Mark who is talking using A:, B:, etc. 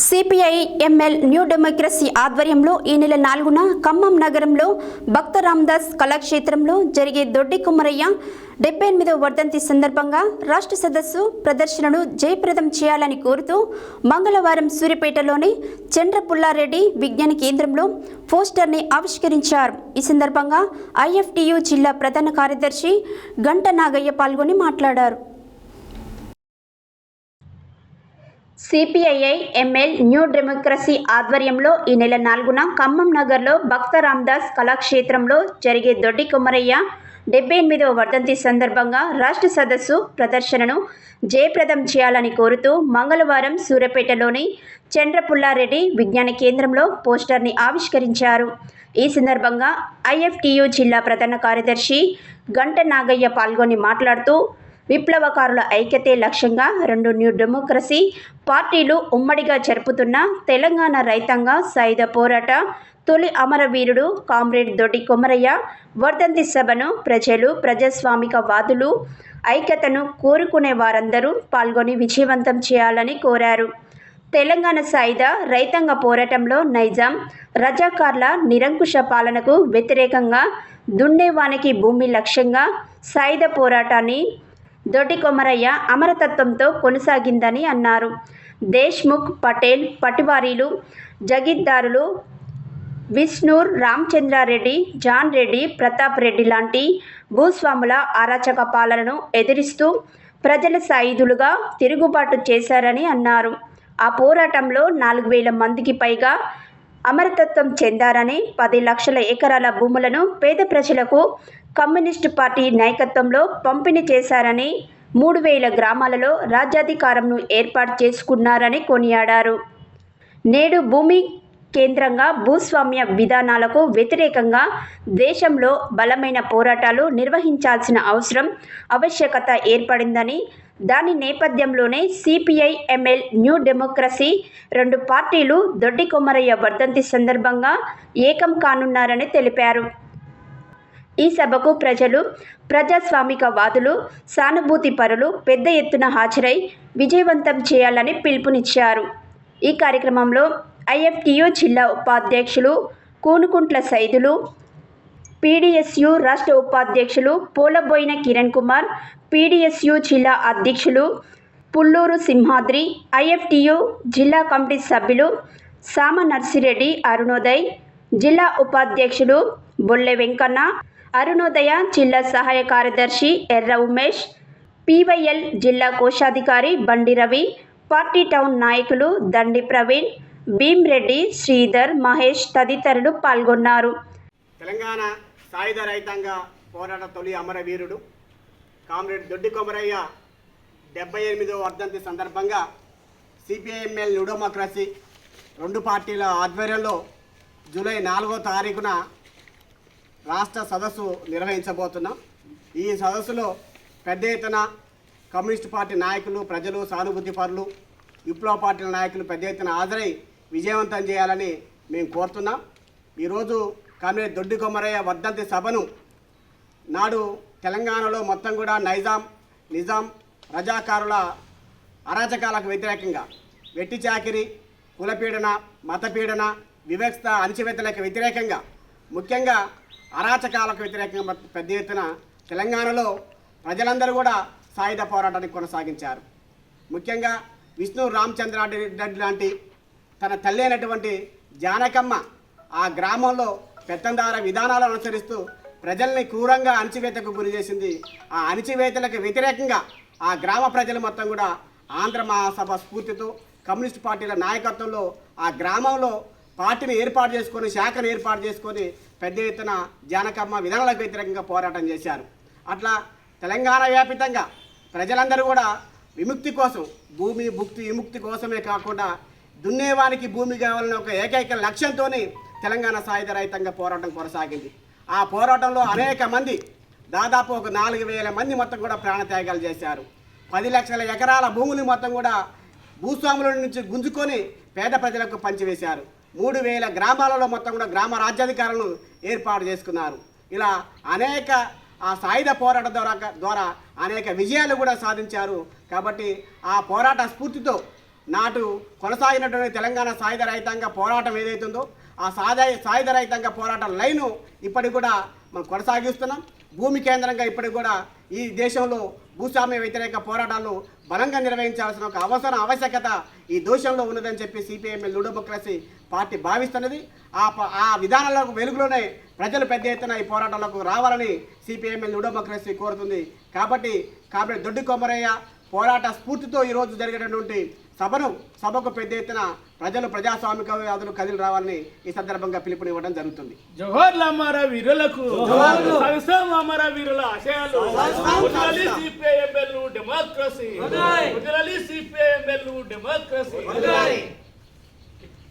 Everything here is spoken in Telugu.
A: సిపిఐ ఎంఎల్ న్యూ డెమోక్రసీ ఆధ్వర్యంలో ఈ నెల నాలుగున ఖమ్మం నగరంలో భక్త రామ్దాస్ కళాక్షేత్రంలో జరిగే దొడ్డి కుమ్మరయ్య డెబ్బై ఎనిమిదవ వర్ధంతి సందర్భంగా రాష్ట్ర సదస్సు ప్రదర్శనను జయప్రదం చేయాలని కోరుతూ మంగళవారం సూర్యపేటలోని చంద్రపుల్లారెడ్డి విజ్ఞాన కేంద్రంలో పోస్టర్ని ఆవిష్కరించారు. ఈ సందర్భంగా ఐఎఫ్టియు జిల్లా ప్రధాన కార్యదర్శి గంట నాగయ్య పాల్గొని మాట్లాడారు. సిపిఐఐ ఎంఎల్ న్యూ డెమోక్రసీ ఆధ్వర్యంలో ఈ నెల నాలుగున ఖమ్మం నగర్లో భక్త రామ్దాస్ కళాక్షేత్రంలో జరిగే దొడ్డి కుమరయ్య డెబ్బై ఎనిమిదవ వర్ధంతి సందర్భంగా రాష్ట్ర సదస్సు ప్రదర్శనను జయప్రదం చేయాలని కోరుతూ మంగళవారం సూర్యాపేటలోని చంద్రపుల్లారెడ్డి విజ్ఞాన కేంద్రంలో పోస్టర్ని ఆవిష్కరించారు. ఈ సందర్భంగా ఐఎఫ్టియు జిల్లా ప్రధాన కార్యదర్శి గంట నాగయ్య పాల్గొని మాట్లాడుతూ విప్లవకారుల ఐక్యతే లక్ష్యంగా రెండు న్యూ డెమోక్రసీ పార్టీలు ఉమ్మడిగా జరుపుతున్న తెలంగాణ రైతాంగ సాయుధ పోరాట తొలి అమరవీరుడు కామ్రేడ్ దొడ్డి కొమరయ్య వర్ధంతి సభను ప్రజలు ప్రజాస్వామిక వాదులు ఐక్యతను కోరుకునే వారందరూ పాల్గొని విజయవంతం చేయాలని కోరారు. తెలంగాణ సాయుధ రైతాంగ పోరాటంలో నైజాం రజాకార్ల నిరంకుశ పాలనకు వ్యతిరేకంగా దున్నేవానికి భూమి లక్ష్యంగా సాయుధ పోరాటాన్ని దొడ్డి కొమరయ్య అమరతత్వంతో కొనసాగిందని అన్నారు. దేశ్ముఖ్ పటేల్ పటివారీలు జగీద్దారులు విష్ణూర్ రామచంద్రారెడ్డి జాన్ రెడ్డి ప్రతాప్ రెడ్డి లాంటి భూస్వాముల అరాచక పాలనను ఎదిరిస్తూ ప్రజల సాయుధులుగా తిరుగుబాటు చేశారని అన్నారు. ఆ పోరాటంలో నాలుగు వేల మందికి పైగా అమరతత్వం చెందారని పది లక్షల ఎకరాల భూములను పేద ప్రజలకు కమ్యూనిస్టు పార్టీ నాయకత్వంలో పంపిణీ చేశారని మూడు వేల గ్రామాలలో రాజ్యాధికారంను ఏర్పాటు చేసుకున్నారని కొనియాడారు. నేడు భూమి కేంద్రంగా భూస్వామ్య విధానాలకు వ్యతిరేకంగా దేశంలో బలమైన పోరాటాలు నిర్వహించాల్సిన అవసరం ఆవశ్యకత ఏర్పడిందని దాని నేపథ్యంలోనే సిపిఐఎంఎల్ న్యూ డెమోక్రసీ రెండు పార్టీలు దొడ్డి కొమరయ్య వర్ధంతి సందర్భంగా ఏకం కానున్నారని తెలిపారు. ఈ సభకు ప్రజలు ప్రజాస్వామిక వాదులు సానుభూతి పరులు పెద్ద ఎత్తున హాజరై విజయవంతం చేయాలని పిలుపునిచ్చారు. ఈ కార్యక్రమంలో ఐఎఫ్టియు జిల్లా ఉపాధ్యక్షులు కూనుకుంట్ల సైదులు పీడిఎస్యు రాష్ట్ర ఉపాధ్యక్షులు పోలబోయిన కిరణ్ కుమార్ పీడిఎస్యు జిల్లా అధ్యక్షులు పుల్లూరు సింహాద్రి ఐఎఫ్టియు జిల్లా కమిటీ సభ్యులు సామ నర్సిరెడ్డి అరుణోదయ్ జిల్లా ఉపాధ్యక్షులు బొల్లె వెంకన్న అరుణోదయ జిల్లా సహాయ కార్యదర్శి ఎర్ర ఉమేష్ పీవైఎల్ జిల్లా కోశాధికారి బండి రవి పార్టీ టౌన్ నాయకులు దండి ప్రవీణ్ భీమ్రెడ్డి శ్రీధర్ మహేష్ తదితరులు పాల్గొన్నారు.
B: తెలంగాణ సాయుధ రైతాంగ పోరాట తొలి అమరవీరుడు కామ్రేడ్ దొడ్డి కొమరయ్య డెబ్బై ఎనిమిదో వర్ధంతి సందర్భంగా సిపిఐఎంఎల్ న్యూడెమోక్రసీ రెండు పార్టీల ఆధ్వర్యంలో జూలై నాలుగో తారీఖున రాష్ట్ర సదస్సు నిర్వహించబోతున్నాం. ఈ సదస్సులో పెద్ద ఎత్తున కమ్యూనిస్ట్ పార్టీ నాయకులు ప్రజలు సానుభూతి పరులు విప్లవ పార్టీల నాయకులు పెద్ద ఎత్తున హాజరై విజయవంతం చేయాలని మేము కోరుతున్నాం. ఈరోజు కామ్రేడ్ దొడ్డి కొమ్మరయ్య వర్ధంతి సభను నాడు తెలంగాణలో మొత్తం కూడా నైజాం నిజాం రజాకారుల అరాచకాలకు వ్యతిరేకంగా వెట్టి చాకిరి కులపీడన మతపీడన వివక్షత అణచివేతలకు వ్యతిరేకంగా ముఖ్యంగా అరాచకాలకు వ్యతిరేకంగా పెద్ద ఎత్తున తెలంగాణలో ప్రజలందరూ కూడా సాయుధ పోరాటాన్ని కొనసాగించారు. ముఖ్యంగా విష్ణు రామచంద్రారెడ్డి లాంటి తన తల్లి అయినటువంటి జానకమ్మ ఆ గ్రామంలో పెత్తందార విధానాలను అనుసరిస్తూ ప్రజల్ని క్రూరంగా అణచివేతకు గురి చేసింది. ఆ అణచివేతలకు వ్యతిరేకంగా ఆ గ్రామ ప్రజలు మొత్తం కూడా ఆంధ్ర మహాసభ స్ఫూర్తితో కమ్యూనిస్ట్ పార్టీల నాయకత్వంలో ఆ గ్రామంలో పార్టీని ఏర్పాటు చేసుకొని శాఖను ఏర్పాటు చేసుకొని పెద్ద ఎత్తున జానకమ్మ విధానాలకు వ్యతిరేకంగా పోరాటం చేశారు. అట్లా తెలంగాణ వ్యాపితంగా ప్రజలందరూ కూడా విముక్తి కోసం భూమి భుక్తి విముక్తి కోసమే కాకుండా దున్నేవానికి భూమి కావాలనే ఒక ఏకైక లక్ష్యంతోనే తెలంగాణ సాయుధ రహితంగా పోరాటం కొనసాగింది. ఆ పోరాటంలో అనేక మంది దాదాపు ఒక నాలుగు వేల మంది మొత్తం కూడా ప్రాణత్యాగాలు చేశారు. పది లక్షల ఎకరాల భూములు మొత్తం కూడా భూస్వాముల నుంచి గుంజుకొని పేద ప్రజలకు పంచివేశారు. మూడు వేల గ్రామాలలో మొత్తం కూడా గ్రామ రాజ్యాధికారులను ఏర్పాటు చేసుకున్నారు. ఇలా అనేక ఆ సాయుధ పోరాట ద్వారా ద్వారా అనేక విజయాలు కూడా సాధించారు. కాబట్టి ఆ పోరాట స్ఫూర్తితో నాటు కొనసాగినటువంటి తెలంగాణ సాయుధ రహితంగా పోరాటం ఏదైతుందో ఆ సాధ సాయుధ రహితంగా పోరాట లైను ఇప్పటికి కూడా మనం కొనసాగిస్తున్నాం. భూమి కేంద్రంగా ఇప్పటికి కూడా ఈ దేశంలో భూస్వామ్య వ్యతిరేక పోరాటాలు బలంగా నిర్వహించాల్సిన ఒక అవసరం ఆవశ్యకత ఈ దేశంలో ఉన్నదని చెప్పి సిపిఐఎం లూడోమోక్రసీ పార్టీ భావిస్తున్నది. ఆ ఆ విధానాలకు వెలుగులోనే ప్రజలు పెద్ద ఎత్తున ఈ పోరాటాలకు రావాలని సిపిఐఎం లూడోమోక్రసీ కోరుతుంది. కాబట్టి కాబట్టి దొడ్డి కొమరయ్య పోరాట స్ఫూర్తితో ఈరోజు జరిగేటటువంటి సభను సభకు పెద్ద ఎత్తున ప్రజలు ప్రజాస్వామికవాదులు కదిలి రావాలని ఈ సందర్భంగా పిలుపునివ్వడం జరుగుతుంది.
C: వీరులకు వీరుల ఆశయాలు డెమోక్రసీ